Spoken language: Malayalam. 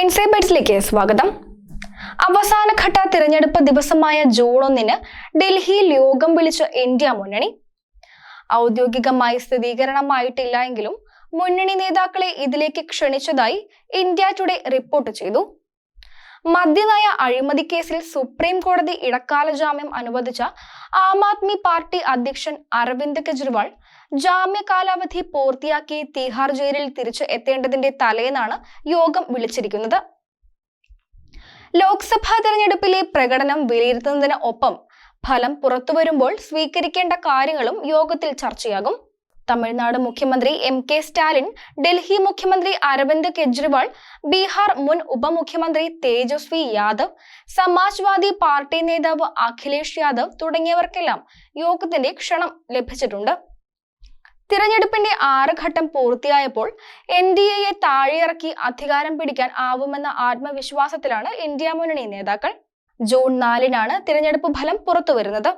ഇൻസൈബൈറ്റ്സിലേക്ക് സ്വാഗതം. അവസാനഘട്ട തിരഞ്ഞെടുപ്പ് ദിവസമായ ജൂൺ ഒന്നിന് ഡൽഹിയിൽ യോഗം വിളിച്ച ഇന്ത്യ മുന്നണി. ഔദ്യോഗികമായി സ്ഥിരീകരണമായിട്ടില്ല എങ്കിലും മുന്നണി നേതാക്കളെ ഇതിലേക്ക് ക്ഷണിച്ചതായി ഇന്ത്യ ടുഡേ റിപ്പോർട്ട് ചെയ്തു. മദ്യനയ അഴിമതി കേസിൽ സുപ്രീം കോടതി ഇടക്കാല ജാമ്യം അനുവദിച്ച ആം ആദ്മി പാർട്ടി അധ്യക്ഷൻ അരവിന്ദ് കെജ്രിവാൾ ജാമ്യ കാലാവധി പൂർത്തിയാക്കി തിഹാർ ജയിലിൽ തിരിച്ചു എത്തേണ്ടതിന്റെ തലേന്നാണ് യോഗം വിളിച്ചിരിക്കുന്നത്. ലോക്സഭാ തെരഞ്ഞെടുപ്പിലെ പ്രകടനം വിലയിരുത്തുന്നതിന് ഒപ്പം ഫലം പുറത്തുവരുമ്പോൾ സ്വീകരിക്കേണ്ട കാര്യങ്ങളും യോഗത്തിൽ ചർച്ചയാകും. തമിഴ്നാട് മുഖ്യമന്ത്രി എം കെ സ്റ്റാലിൻ ഡൽഹി മുഖ്യമന്ത്രി അരവിന്ദ് കെജ്രിവാൾ ബീഹാർ മുൻ ഉപമുഖ്യമന്ത്രി തേജസ്വി യാദവ് സമാജ്വാദി പാർട്ടി നേതാവ് അഖിലേഷ് യാദവ് തുടങ്ങിയവർക്കെല്ലാം യോഗത്തിന്റെ ക്ഷണം ലഭിച്ചിട്ടുണ്ട്. തിരഞ്ഞെടുപ്പിന്റെ ആറ് ഘട്ടം പൂർത്തിയായപ്പോൾ എൻ ഡി എയെ താഴെയിറക്കി അധികാരം പിടിക്കാൻ ആവുമെന്ന ആത്മവിശ്വാസത്തിലാണ് ഇന്ത്യ മുന്നണി നേതാക്കൾ. ജൂൺ നാലിനാണ് തിരഞ്ഞെടുപ്പ് ഫലം പുറത്തുവരുന്നത്.